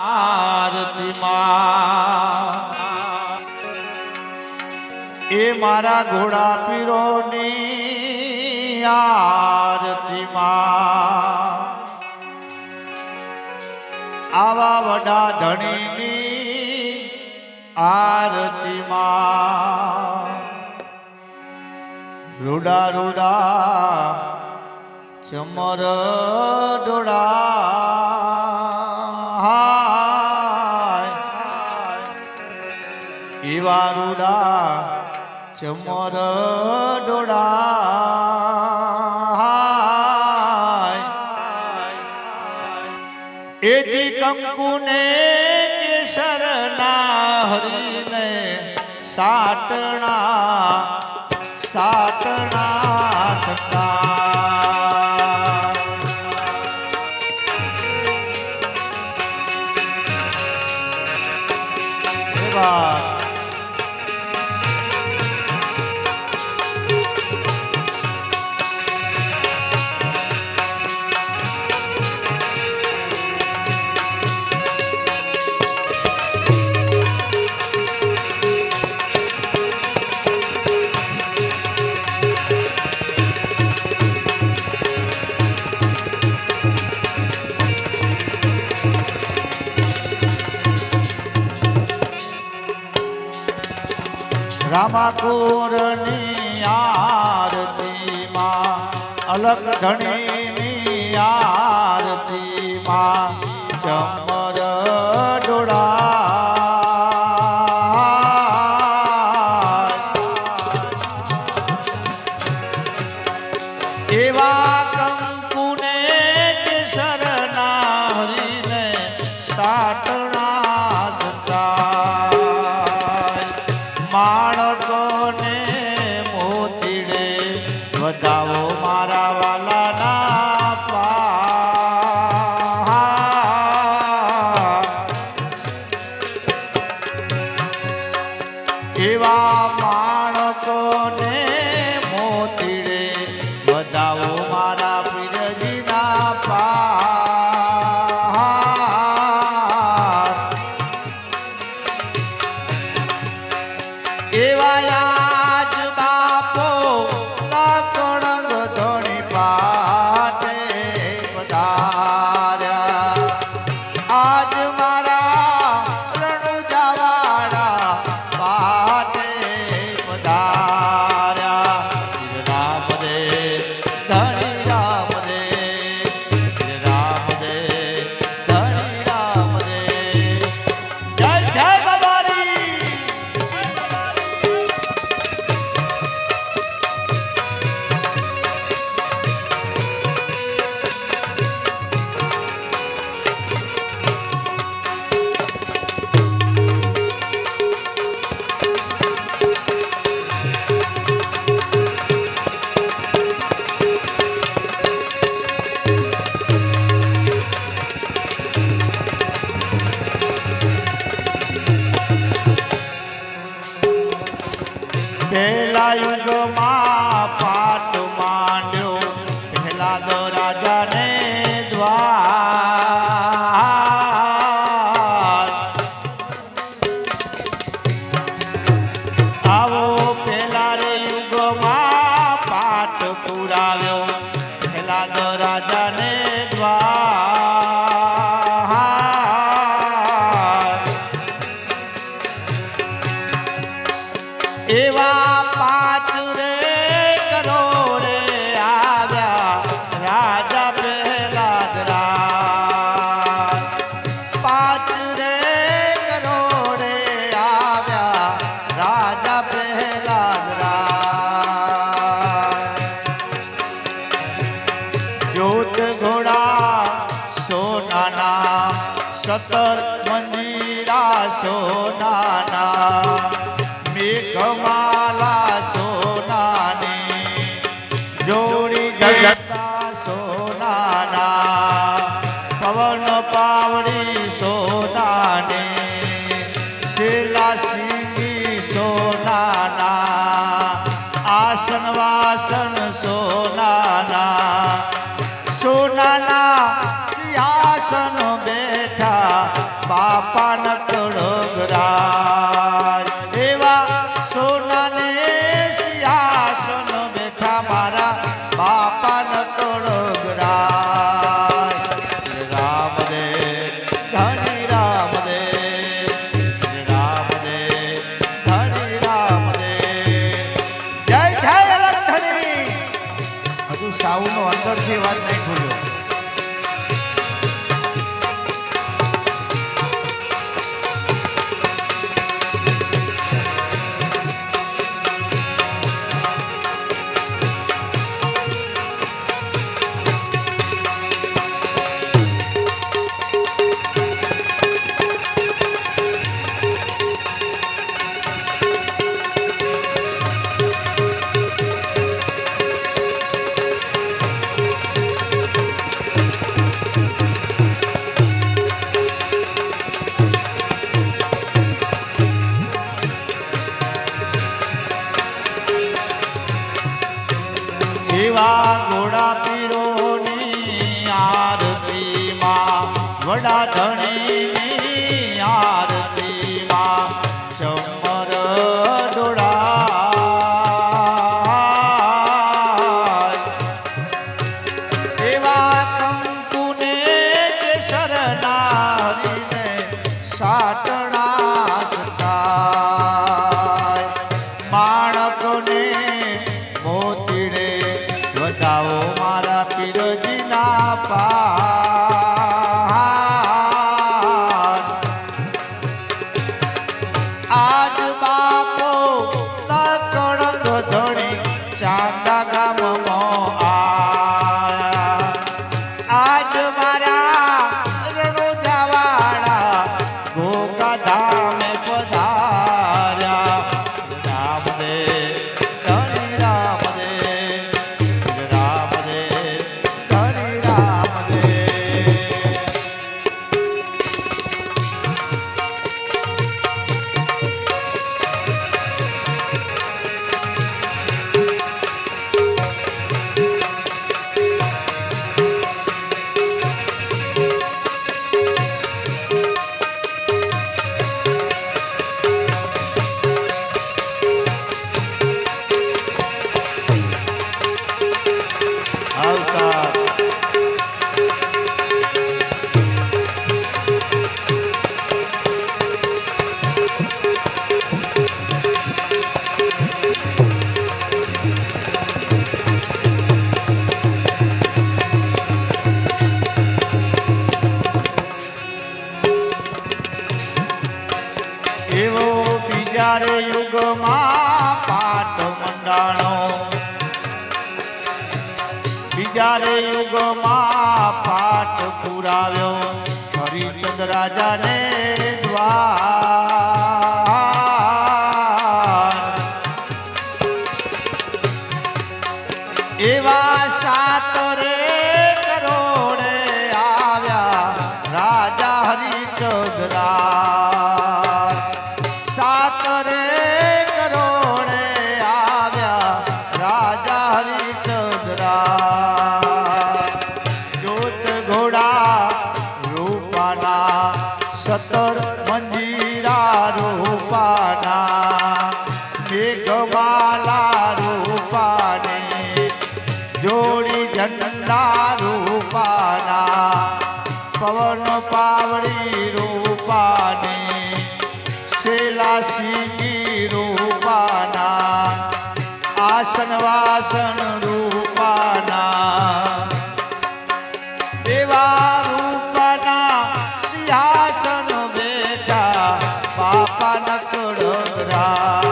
આરતીમાં એ મારા ઘોડા પીરોની આરતીમાં આવા વડા ધણીની આરતીમાં રૂડા રૂડા ચમર ડોળા રૂડા ચમર ડોડા. એથી કંકુને કેસરના હરીને સાટણા સાટણા થતા. વાત. રામાકુરની આરતીમાં અલગ ધણીની આરતીમાં ચમર ડોળા એવા કંકુને હરીને સાટણા સતા માણકોને સોનાના સતર મંદિરા સોનાના, મેઘમાલા સોનાની, જોડી ગગતા સોનાના, પવન પાવડી સોનાની, શીલા સિંગી સોનાના, આસન વાસન સોનાના સોનાના સિંહાસન બેઠા બાપાના ઘોડા ધણી પુરાવ્યો. હરિચંદ રાજાને પવન પાવડી રૂપાને શેલા સિંગી રૂપાના, આસન વાસન રૂપાના. દેવા રૂપાના સિંહાસન બેઠા બાપા નકડરા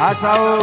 આશાઓ